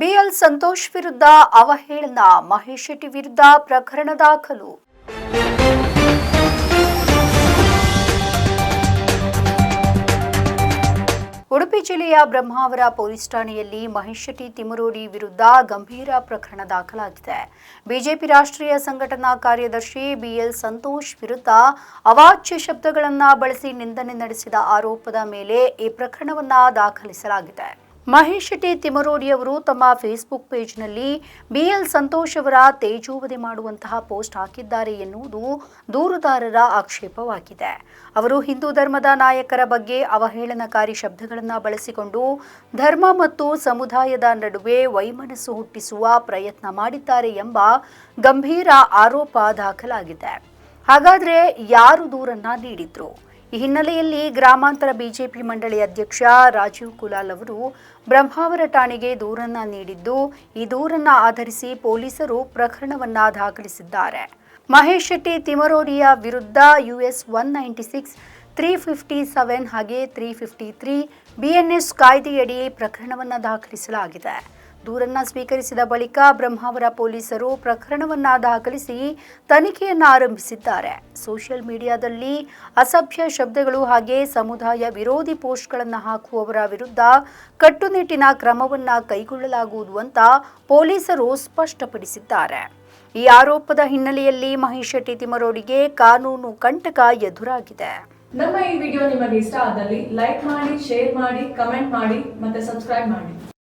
B L Santosh ವಿರುದ್ಧ ಅವಹೇಳನ ಮಹೇಶ್ ಶೆಟ್ಟಿ ವಿರುದ್ಧ ಪ್ರಕರಣ ದಾಖಲು. ಉಡುಪಿ ಜಿಲ್ಲೆಯ ಬ್ರಹ್ಮಾವರ ಪೊಲೀಸ್ ಠಾಣೆಯಲ್ಲಿ ಮಹೇಶ್ ಶೆಟ್ಟಿ ತಿಮರೋಡಿ ವಿರುದ್ಧ ಗಂಭೀರ ಪ್ರಕರಣ ದಾಖಲಾಗಿದೆ. ಬಿಜೆಪಿ ರಾಷ್ಟ್ರೀಯ ಸಂಘಟನಾ ಕಾರ್ಯದರ್ಶಿ ಬಿಎಲ್ ಸಂತೋಷ್ ವಿರುದ್ಧ ಅವಾಚ್ಯ ಶಬ್ದಗಳನ್ನು ಬಳಸಿ ನಿಂದನೆ ನಡೆಸಿದ ಆರೋಪದ ಮೇಲೆ ಈ ಪ್ರಕರಣವನ್ನು ದಾಖಲಿಸಲಾಗಿದೆ. ಮಹೇಶ್ ಶೆಟ್ಟಿ ತಿಮರೋಡಿ ಅವರು ತಮ್ಮ ಫೇಸ್ಬುಕ್ ಪೇಜ್ನಲ್ಲಿ ಬಿಎಲ್ ಸಂತೋಷ್ ಅವರ ತೇಜೋವಧೆ ಮಾಡುವಂತಹ ಪೋಸ್ಟ್ ಹಾಕಿದ್ದಾರೆ ಎನ್ನುವುದು ದೂರುದಾರರ ಆಕ್ಷೇಪವಾಗಿದೆ. ಅವರು ಹಿಂದೂ ಧರ್ಮದ ನಾಯಕರ ಬಗ್ಗೆ ಅವಹೇಳನಕಾರಿ ಶಬ್ದಗಳನ್ನು ಬಳಸಿಕೊಂಡು ಧರ್ಮ ಮತ್ತು ಸಮುದಾಯದ ನಡುವೆ ವೈಮನಸ್ಸು ಹುಟ್ಟಿಸುವ ಪ್ರಯತ್ನ ಮಾಡಿದ್ದಾರೆ ಎಂಬ ಗಂಭೀರ ಆರೋಪ ದಾಖಲಾಗಿದೆ. ಹಾಗಾದರೆ ಯಾರು ದೂರನ್ನ ನೀಡಿದ್ರು? ಈ ಹಿನ್ನೆಲೆಯಲ್ಲಿ ಗ್ರಾಮಾಂತರ ಬಿಜೆಪಿ ಮಂಡಳಿ ಅಧ್ಯಕ್ಷ ರಾಜೀವ್ ಕುಲಾಲ್ ಅವರು ಬ್ರಹ್ಮಾವರ ಠಾಣೆಗೆ ದೂರನ್ನ ನೀಡಿದ್ದು, ಈ ದೂರನ್ನ ಆಧರಿಸಿ ಪೊಲೀಸರು ಪ್ರಕರಣವನ್ನ ದಾಖಲಿಸಿದ್ದಾರೆ. ಮಹೇಶ್ ಶೆಟ್ಟಿ ತಿಮರೋಡಿಯ ವಿರುದ್ಧ US one ninety six, three fifty seven ಹಾಗೆ ತ್ರೀ ಫಿಫ್ಟಿ ತ್ರೀ ಬಿಎನ್ಎಸ್ ಕಾಯ್ದೆಯಡಿ ಪ್ರಕರಣವನ್ನ ದಾಖಲಿಸಲಾಗಿದೆ. ದೂರನ್ನ ಸ್ವೀಕರಿಸಿದ ಬಳಿಕ ಬ್ರಹ್ಮಾವರ ಪೊಲೀಸರು ಪ್ರಕರಣವನ್ನ ದಾಖಲಿಸಿ ತನಿಖೆಯನ್ನ ಆರಂಭಿಸಿದ್ದಾರೆ. ಸೋಷಿಯಲ್ ಮೀಡಿಯಾದಲ್ಲಿ ಅಸಭ್ಯ ಶಬ್ದಗಳು ಹಾಗೆ ಸಮುದಾಯ ವಿರೋಧಿ ಪೋಸ್ಟ್ಗಳನ್ನು ಹಾಕುವವರ ವಿರುದ್ಧ ಕಟ್ಟುನಿಟ್ಟಿನ ಕ್ರಮವನ್ನ ಕೈಗೊಳ್ಳಲಾಗುವುದು ಅಂತ ಪೊಲೀಸರು ಸ್ಪಷ್ಟಪಡಿಸಿದ್ದಾರೆ. ಈ ಆರೋಪದ ಹಿನ್ನೆಲೆಯಲ್ಲಿ ಮಹೇಶ್ ಶೆಟ್ಟಿ ತಿಮರೋಡಿಗೆ ಕಾನೂನು ಕಂಟಕ ಎದುರಾಗಿದೆ. ನಮ್ಮ ಈ ವಿಡಿಯೋ ನಿಮಗೆ ಇಷ್ಟ ಆದಲ್ಲಿ ಲೈಕ್ ಮಾಡಿ, ಶೇರ್ ಮಾಡಿ, ಕಮೆಂಟ್ ಮಾಡಿ ಮತ್ತೆ ಸಬ್ಸ್ಕ್ರೈಬ್ ಮಾಡಿ.